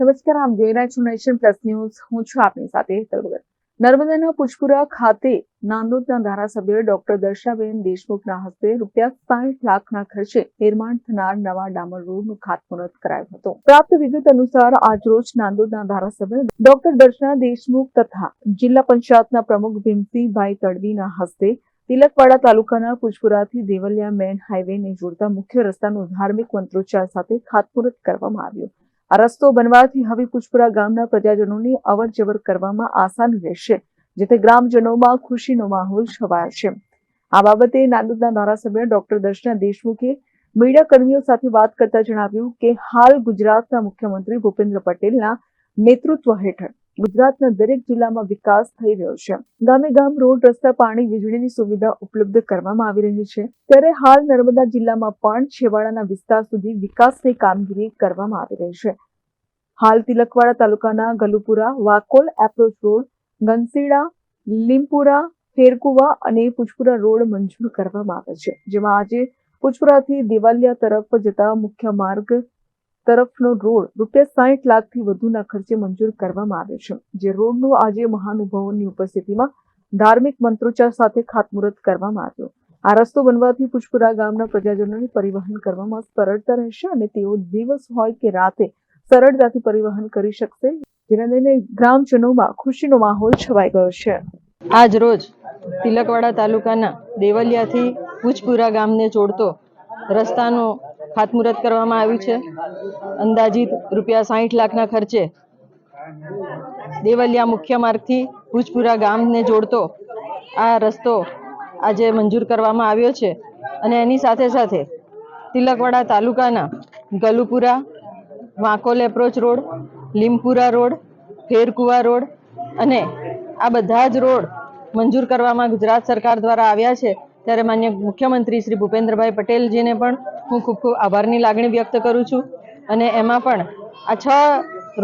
નમસ્કાર, આમ જોઈ રહ્યા છો નેશન પ્લસ ન્યૂઝ. હું છું આપની સાથે હેતલ નર્મદાના પુષ્પુરા ખાતે નાંદોદના ધારાસભ્ય ડોક્ટર દર્શાબેન દેશમુખના હસ્તે રૂપિયા સાઠ લાખના ખર્ચે નિર્માણ થનાર નવા ડામર રોડનું ખાતમુહૂર્ત કરાયું હતું. પ્રાપ્ત વિગત અનુસાર આજરોજ નાંદોદના ધારાસભ્ય ડોક્ટર દર્શના દેશમુખ તથા જિલ્લા પંચાયતના પ્રમુખ ભીમસિંહભાઈ તડવીના હસ્તે તિલકવાડા તાલુકાના પુષ્પુરાથી દેવલિયા મેન હાઈવેને જોડતા મુખ્ય રસ્તાનું ધાર્મિક મંત્રોચ્ચાર સાથે ખાતમુહૂર્ત કરવામાં આવ્યું. આ રસ્તો બનવાથી હવે પુષ્પુરા ગામના પ્રજાજનોની અવર જવર કરવામાં આસાન રહેશે, જેથી ગ્રામજનોમાં ખુશીનો માહોલ છવાયો છે આ બાબતે નાંદોદના ધારાસભ્ય ડોક્ટર દર્શના દેશમુખે મીડિયા કર્મીઓ સાથે વાત કરતા જણાવ્યું કે હાલ ગુજરાતના મુખ્યમંત્રી ભૂપેન્દ્ર પટેલના નેતૃત્વ હેઠળ ગુજરાતના દરેક જિલ્લામાં વિકાસ થઈ રહ્યો છે. ગામે ગામ રોડ, રસ્તા, પાણી, વીજળીની સુવિધા ઉપલબ્ધ કરવામાં આવી રહી છે. ત્યારે હાલ નર્મદા જિલ્લામાં પણ છેવાડાના વિસ્તાર સુધી વિકાસની કામગીરી કરવામાં આવી રહી છે. હાલ તિલકવાડા તાલુકાના ગલુપુરા, વાકોલ, એપ્રોચ રોડ, ગનસીડા લીમપુરા ફેરકુવા અને પુષ્પુરા રોડ મંજૂર કરવામાં આવે છે. જેમાં આજે પુષ્પુરાથી દિવાલિયા તરફ જતા મુખ્ય માર્ગ તરફનો રોડ રૂપિયા સાઠ લાખથી વધુના ખર્ચે મંજૂર કરવામાં આવ્યો છે, જે રોડનું આજે મહાનુભાવોની ઉપસ્થિતિમાં ધાર્મિક મંત્રોચ્ચાર સાથે ખાતમુહૂર્ત કરવામાં આવ્યું. આ રસ્તો બનવાથી પુષ્પુરા ગામના પ્રજાજનોને પરિવહન કરવામાં સરળતા રહેશે અને તેઓ દિવસ હોય કે રાતે સરળતાથી પરિવહન કરી શકશે, જેને લઈને ગ્રામજનોમાં ખુશીનો માહોલ છવાઈ ગયો છે. આજ રોજ તિલકવાડા તાલુકાના દેવલિયાથી ભુજપુરા ગામને જોડતો રસ્તાનું ખાતમુહૂર્ત કરવામાં આવ્યું છે. અંદાજિત રૂપિયા સાઠ લાખના ખર્ચે દેવલિયા મુખ્ય માર્ગથી ભુજપુરા ગામને જોડતો આ રસ્તો આજે મંજૂર કરવામાં આવ્યો છે અને એની સાથે સાથે તિલકવાડા તાલુકાના Galupura, Vankol approach road, Limpura road, Ferkuva road અને આ બધા જ રોડ મંજૂર કરવામાં ગુજરાત સરકાર દ્વારા આવ્યા છે. ત્યારે માન્ય મુખ્યમંત્રી શ્રી ભૂપેન્દ્રભાઈ પટેલજીને પણ હું ખૂબ ખૂબ આભારની લાગણી વ્યક્ત કરું છું. અને એમાં પણ આ છ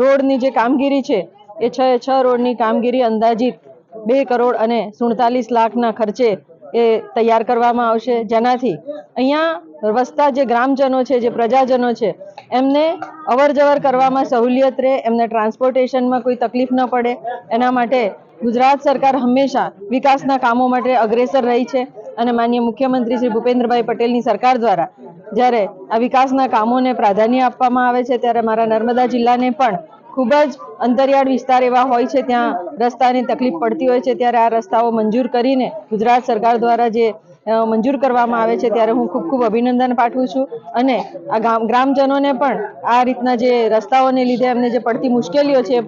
રોડની જે કામગીરી છે, એ છ છ રોડની કામગીરી અંદાજિત બે કરોડ અને સુડતાલીસ લાખના ખર્ચે એ તૈયાર કરવામાં આવશે. જેનાથી અહીંયા વસતા જે ગ્રામજનો છે, જે પ્રજાજનો છે, એમને અવર જવર કરવામાં સહુલિયત રહે, એમને ટ્રાન્સપોર્ટેશનમાં કોઈ તકલીફ ન પડે. એના માટે ગુજરાત સરકાર હંમેશા વિકાસના કામો માટે અગ્રેસર રહી છે. અને માન્ય મુખ્યમંત્રી શ્રી ભૂપેન્દ્રભાઈ પટેલની સરકાર દ્વારા જ્યારે આ વિકાસના કામોને પ્રાધાન્ય આપવામાં આવે છે, ત્યારે મારા નર્મદા જિલ્લાને પણ ખૂબ જ અંતરિયાળ વિસ્તાર એવા હોય છે, ત્યાં રસ્તાની તકલીફ પડતી હોય છે, ત્યારે આ રસ્તાઓ મંજૂર કરીને ગુજરાત સરકાર દ્વારા જે મંજૂર કરવામાં આવે છે, ત્યારે હું ખૂબ ખૂબ અભિનંદન પાઠવું છું. અને આ ગ્રામજનોને પણ આ રીતના જે રસ્તાઓને લીધે એમને જે પડતી મુશ્કેલીઓ છે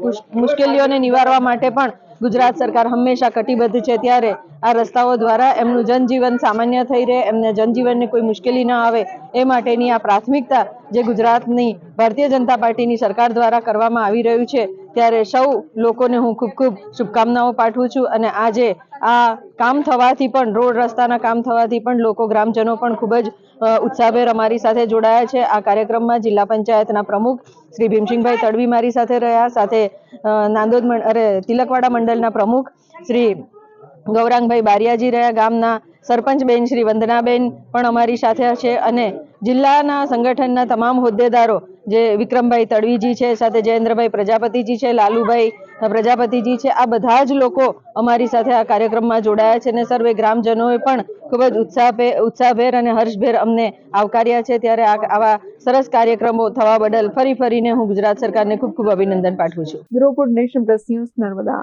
મુશ્કેલીઓને નિવારવા માટે પણ ગુજરાત સરકાર હંમેશા કટિબદ્ધ છે ત્યારે આ રસ્તાઓ દ્વારા એમનું જનજીવન સામાન્ય થઈ રહે, એમને જનજીવનને કોઈ મુશ્કેલી ન આવે, એ માટેની આ પ્રાથમિકતા જે ગુજરાતની ભારતીય જનતા પાર્ટીની સરકાર દ્વારા કરવામાં આવી રહ્યું છે, ત્યારે સૌ લોકોને હું ખૂબ ખૂબ શુભકામનાઓ પાઠવું છું અને આજે આ કામ થવાથી પણ, રોડ રસ્તાના કામ થવાથી પણ લોકો, ગ્રામજનો પણ ખૂબ જ ઉત્સાહભેર અમારી સાથે જોડાયા છે. આ કાર્યક્રમમાં જિલ્લા પંચાયતના પ્રમુખ શ્રી ભીમસિંહભાઈ તડવી મારી સાથે રહ્યા, સાથે નાંદોદ અરે, તિલકવાડા મંડળના પ્રમુખ શ્રી ગૌરાંગભાઈ બારિયાજી રહ્યા ગામના સરપંચ બેન શ્રી વંદનાબેન પણ અમારી સાથે છે અને જિલ્લાના સંગઠનના તમામ હોદ્દેદારો જે વિક્રમભાઈ તડવીજી છે, સાથે જયેન્દ્રભાઈ પ્રજાપતિજી છે, લાલુભાઈ પ્રજાપતિજી છે, આ બધા જ લોકો અમારી સાથે આ કાર્યક્રમમાં જોડાયા છે અને સર્વે ગ્રામજનોએ પણ ખૂબ જ ઉત્સાહભેર ઉત્સાહભેર અને હર્ષભેર અમને આવકાર્યા છે. ત્યારે આવા સરસ કાર્યક્રમો થવા બદલ ફરી ફરીને હું ગુજરાત સરકારને ખૂબ ખૂબ અભિનંદન પાઠવું છું. Nation press news Narmada.